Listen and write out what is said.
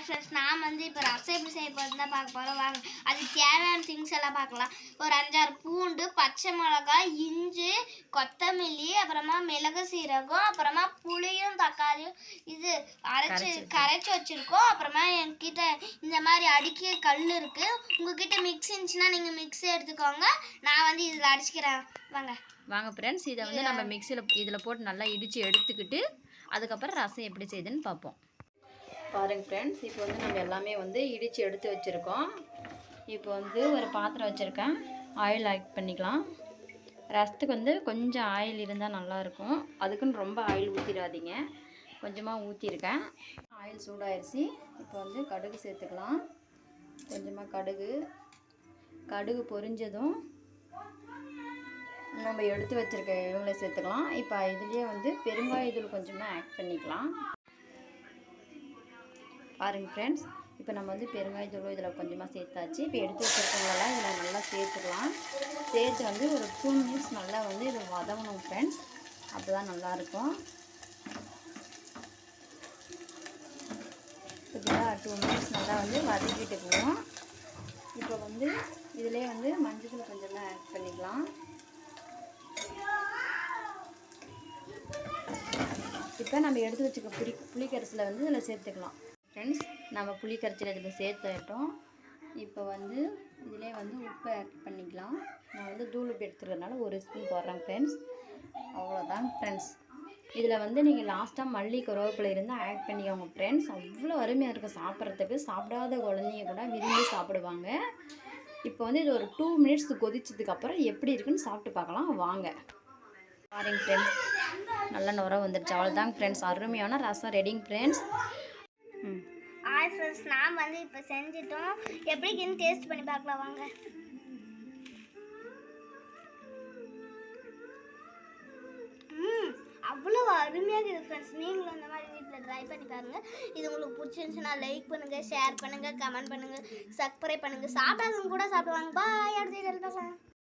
Hi friends நான் வந்து இப்போ ரசம் எப்படி செய்ய போகிறது தான் பார்க்க போகிறோம் வாங்க அது தேவையான திங்ஸ் எல்லாம் பார்க்கலாம். ஒரு அஞ்சாறு பூண்டு பச்சை மிளகாய் இஞ்சி கொத்தமல்லி அப்புறமா மிளகு சீரகம் அப்புறமா புளியும் தக்காளியும். இது அரைச்சி கரைச்சி வச்சுருக்கோம். அப்புறமா என்கிட்ட இந்த மாதிரி அடிக்க கல் இருக்குது உங்ககிட்ட மிக்ஸி இருந்துச்சுன்னா நீங்கள் மிக்ஸி எடுத்துக்கோங்க. நான் வந்து இதில் அடிச்சுக்கிறேன். வாங்க. வாங்க ஃப்ரெண்ட்ஸ் இதை வந்து நம்ம மிக்சியில் இதில் போட்டு நல்லா இடித்து எடுத்துக்கிட்டு அதுக்கப்புறம் ரசம் எப்படி செய்யுதுன்னு பார்ப்போம். பாருங்க ஃப்ரெண்ட்ஸ் இப்போ வந்து நம்ம எல்லாமே வந்து இடித்து எடுத்து வச்சுருக்கோம். இப்போ வந்து ஒரு பாத்திரம் வச்சுருக்கேன். ஆயில் ஆட் பண்ணிக்கலாம். ரசத்துக்கு வந்து கொஞ்சம் ஆயில் இருந்தால் நல்லாயிருக்கும் அதுக்குன்னு ரொம்ப ஆயில் ஊற்றிடாதீங்க கொஞ்சமாக ஊற்றிருக்கேன் ஆயில் சூடாயிருச்சு. இப்போ வந்து கடுகு சேர்த்துக்கலாம். கொஞ்சமாக கடுகு. கடுகு பொரிஞ்சதும் நம்ம எடுத்து வச்சிருக்க இவங்களை சேர்த்துக்கலாம். இப்போ இதுலேயே வந்து பெருங்காயத்தூள் கொஞ்சமாக ஆட் பண்ணிக்கலாம். பாருங்க ஃப்ரெண்ட்ஸ் இப்போ நம்ம வந்து பெருங்காயத்தூள் இதில் கொஞ்சமாக சேர்த்தாச்சு. இப்போ எடுத்து வச்சுருக்கவங்களாம் இதில் நல்லா சேர்த்துக்கலாம். சேர்த்து வந்து ஒரு டூ மினிட்ஸ் நல்லா வந்து இது வதவணும் ஃப்ரெண்ட்ஸ் அப்போ தான் நல்லாயிருக்கும். இப்படிதான் டூ மினிட்ஸ் நல்லா வந்து வதக்கிட்டு போவோம் இப்போ வந்து இதிலே வந்து மஞ்சள் கொஞ்சமாக ஆட் பண்ணிக்கலாம். இப்போ நம்ம எடுத்து வச்சுக்க புளி புளிக்கரைசலை வந்து இதில் சேர்த்துக்கலாம். ஃப்ரெண்ட்ஸ் நம்ம புளிக்கரைசலை இதில் சேர்த்துட்டோம் இப்போ வந்து இதிலே வந்து உப்பு ஆட் பண்ணிக்கலாம். நான் வந்து தூள் உப்பு எடுத்துக்கிறதுனால ஒரு ஸ்பூன் போடுறேன் ஃப்ரெண்ட்ஸ். அவ்வளோதான் ஃப்ரெண்ட்ஸ். இதில் வந்து நீங்கள் லாஸ்ட்டாக மல்லி கருவேப்பிலை இருந்தால் ஆட் பண்ணிக்கோங்க ஃப்ரெண்ட்ஸ். அவ்வளோ அருமையாக இருக்கும் சாப்பிட்றதுக்கு. சாப்பிடாத குழந்தைங்க கூட விரும்பி சாப்பிடுவாங்க. இப்போ வந்து இது ஒரு டூ மினிட்ஸ் கொதிச்சதுக்கப்புறம் எப்படி இருக்குன்னு சாப்பிட்டு பார்க்கலாம். வாங்க. பாருங்க ஃப்ரெண்ட்ஸ். நல்ல நுர வந்துடுச்சு. அவ்வளோதாங்க ஃப்ரெண்ட்ஸ். அருமையான ரசம் ரெடிங் ஃப்ரெண்ட்ஸ். ஃப்ரெண்ட்ஸ் நான் வந்து இப்போ செஞ்சிட்டோம். எப்படின்னு டேஸ்ட் பண்ணி பார்க்கலாம் வாங்க. ம் அவ்வளோ அருமையாக இருக்குது ஃப்ரெண்ட்ஸ் நீங்களும் இந்த மாதிரி வீட்டில் ட்ரை பண்ணி பாருங்கள் இது உங்களுக்கு பிடிச்சிருந்துச்சுன்னா லைக் பண்ணுங்கள் ஷேர் பண்ணுங்கள் கமெண்ட் பண்ணுங்கள் சப்ஸ்கிரைப் பண்ணுங்கள் சாப்பிடாதவங்க கூட சாப்பிடுவாங்க. பாய் அடுத்த பார்க்கலாம்